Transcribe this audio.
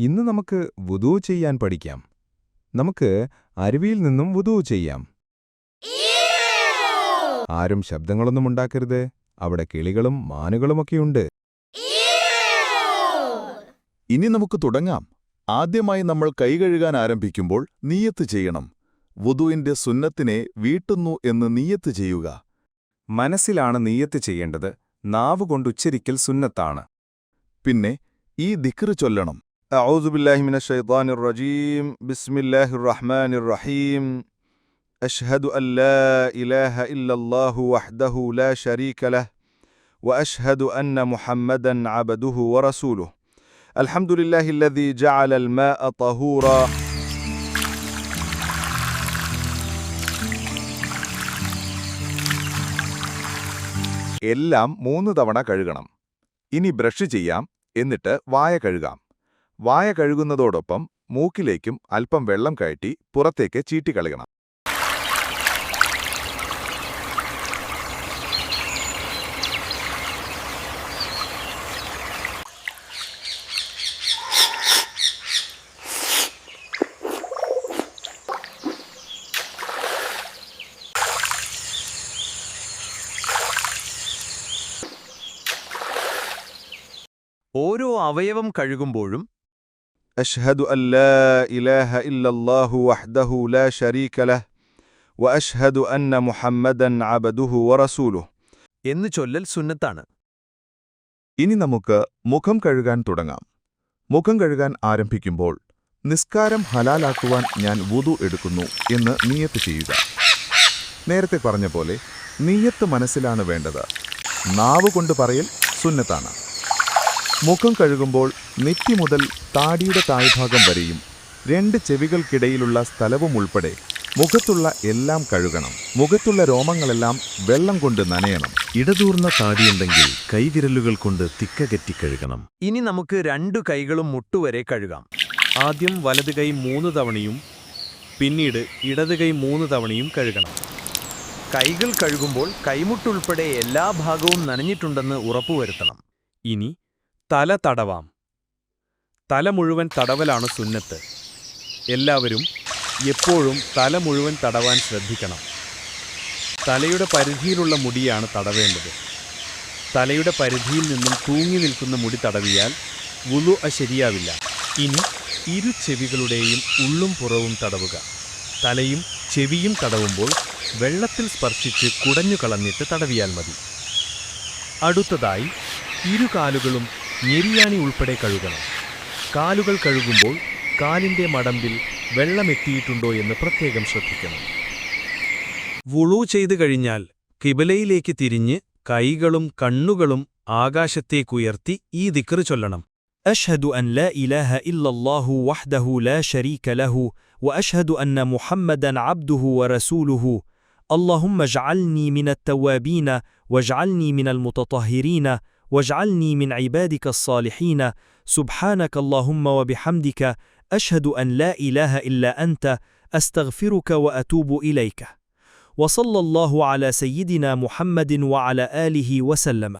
ഇന്ന് നമുക്ക് വുദൂ ചെയ്യാൻ പഠിക്കാം. നമുക്ക് അരുവിയിൽ നിന്നും വുദൂ ചെയ്യാം. ആരും ശബ്ദങ്ങളൊന്നും ഉണ്ടാക്കരുത്. അവിടെ കിളികളും മാനുകളുമൊക്കെയുണ്ട് ഇനി നമുക്ക് തുടങ്ങാം. ആദ്യമായി നമ്മൾ കൈ കഴുകാൻ ആരംഭിക്കുമ്പോൾ നീയത്ത് ചെയ്യണം. വുദുവിന്റെ സുന്നത്തിനെ വീട്ടുന്നു എന്ന് നീയത്ത് ചെയ്യുക. മനസ്സിലാണ് നീയത്ത് ചെയ്യേണ്ടത്. നാവുകൊണ്ടുച്ചരിക്കൽ സുന്നത്താണ്. പിന്നെ ഈ ദിക്കറ് ചൊല്ലണം. أعوذ بالله من الشيطان الرجيم بسم الله الرحمن الرحيم أشهد أن لا إله إلا الله وحده لا شريك له وأشهد أن محمدا عبده ورسوله الحمد لله الذي جعل الماء طهورا എല്ലാം മൂന്ന് തവണ കഴുകണം ഇനി ബ്രഷ് ചെയ്യാം എന്നിട്ട് വായ കഴുകാം വായ കഴുകുന്നതോടൊപ്പം മൂക്കിലേക്കും അല്പം വെള്ളം കയറ്റി പുറത്തേക്ക് ചീട്ടിക്കളയണം ഓരോ അവയവം കഴുകുമ്പോഴും أشهد أن لا إله إلا الله وحده لا شريك له وأشهد أن محمدا عبده ورسوله. എന്ന് ചൊല്ലൽ സുന്നത്താണ്. ഇനി നമുക്ക് മുഖം കഴുകാൻ തുടങ്ങാം. മുഖം കഴുകാൻ ആരംഭിക്കുമ്പോൾ നിസ്കാരം ഹലാലാക്കുവാൻ ഞാൻ വുതു എടുക്കുന്നു എന്ന് നീയത്ത് ചെയ്യുക. നേരത്തെ പറഞ്ഞ പോലെ നീയത്ത് മനസ്സിലാണ് വേണ്ടത്. നാവ് കൊണ്ട് പറയൽ സുന്നത്താണ്. മുഖം കഴുകുമ്പോൾ നെറ്റി മുതൽ താടിയുടെ താഴ്ഭാഗം വരെയും രണ്ട് ചെവികൾക്കിടയിലുള്ള സ്ഥലവും ഉൾപ്പെടെ മുഖത്തുള്ള എല്ലാം കഴുകണം. മുഖത്തുള്ള രോമങ്ങളെല്ലാം വെള്ളം കൊണ്ട് നനയണം. ഇടതൂർന്ന താടിയുണ്ടെങ്കിൽ കൈവിരലുകൾ കൊണ്ട് തിക്കകറ്റി കഴുകണം. ഇനി നമുക്ക് രണ്ടു കൈകളും മുട്ടുവരെ കഴുകാം. ആദ്യം വലത് കൈ മൂന്ന് തവണയും പിന്നീട് ഇടത് കൈ മൂന്ന് തവണയും കഴുകണം. കൈകൾ കഴുകുമ്പോൾ കൈമുട്ടുൾപ്പെടെ എല്ലാ ഭാഗവും നനഞ്ഞിട്ടുണ്ടെന്ന് ഉറപ്പുവരുത്തണം. ഇനി തല തടവാം. തല മുഴുവൻ തടവലാണ് സുന്നത്ത്. എല്ലാവരും എപ്പോഴും തല മുഴുവൻ തടവാൻ ശ്രദ്ധിക്കണം. തലയുടെ പരിധിയിലുള്ള മുടിയാണ് തടവേണ്ടത്. തലയുടെ പരിധിയിൽ നിന്നും തൂങ്ങി നിൽക്കുന്ന മുടി തടവിയാൽ വുലു ശരിയാവില്ല. ഇനി ഇരു ചെവികളുടെയും ഉള്ളും പുറവും തടവുക. തലയും ചെവിയും തടവുമ്പോൾ വെള്ളത്തിൽ സ്പർശിച്ച് കുടഞ്ഞു കളഞ്ഞിട്ട് തടവിയാൽ മതി. അടുത്തതായി ഇരു കാലുകളും ഞെരിയാണി ഉൾപ്പെടെ കഴുകണം. കാലുകൾ കഴുകുമ്പോൾ കാലിന്റെ മടമ്പിൽ വെള്ളമെത്തിയിട്ടുണ്ടോ എന്ന് പ്രത്യേകം ശ്രദ്ധിക്കണം. വുളു ചെയ്തു കഴിഞ്ഞാൽ കിബലയിലേക്ക് തിരിഞ്ഞ് കൈകളും കണ്ണുകളും ആകാശത്തേക്കുയർത്തി ഈ ദിക്റ് ചൊല്ലണം. أشهد أن لا إله إلا الله وحده لا شريك له وأشهد أن محمدا عبده ورسوله اللهم اجعلني من التوابين واجعلني من المتطهرين واجعلني من عبادك الصالحين. سبحانك اللهم وبحمدك أشهد أن لا إله إلا أنت أستغفرك وأتوب إليك. وصلى الله على سيدنا محمد وعلى آله وسلم.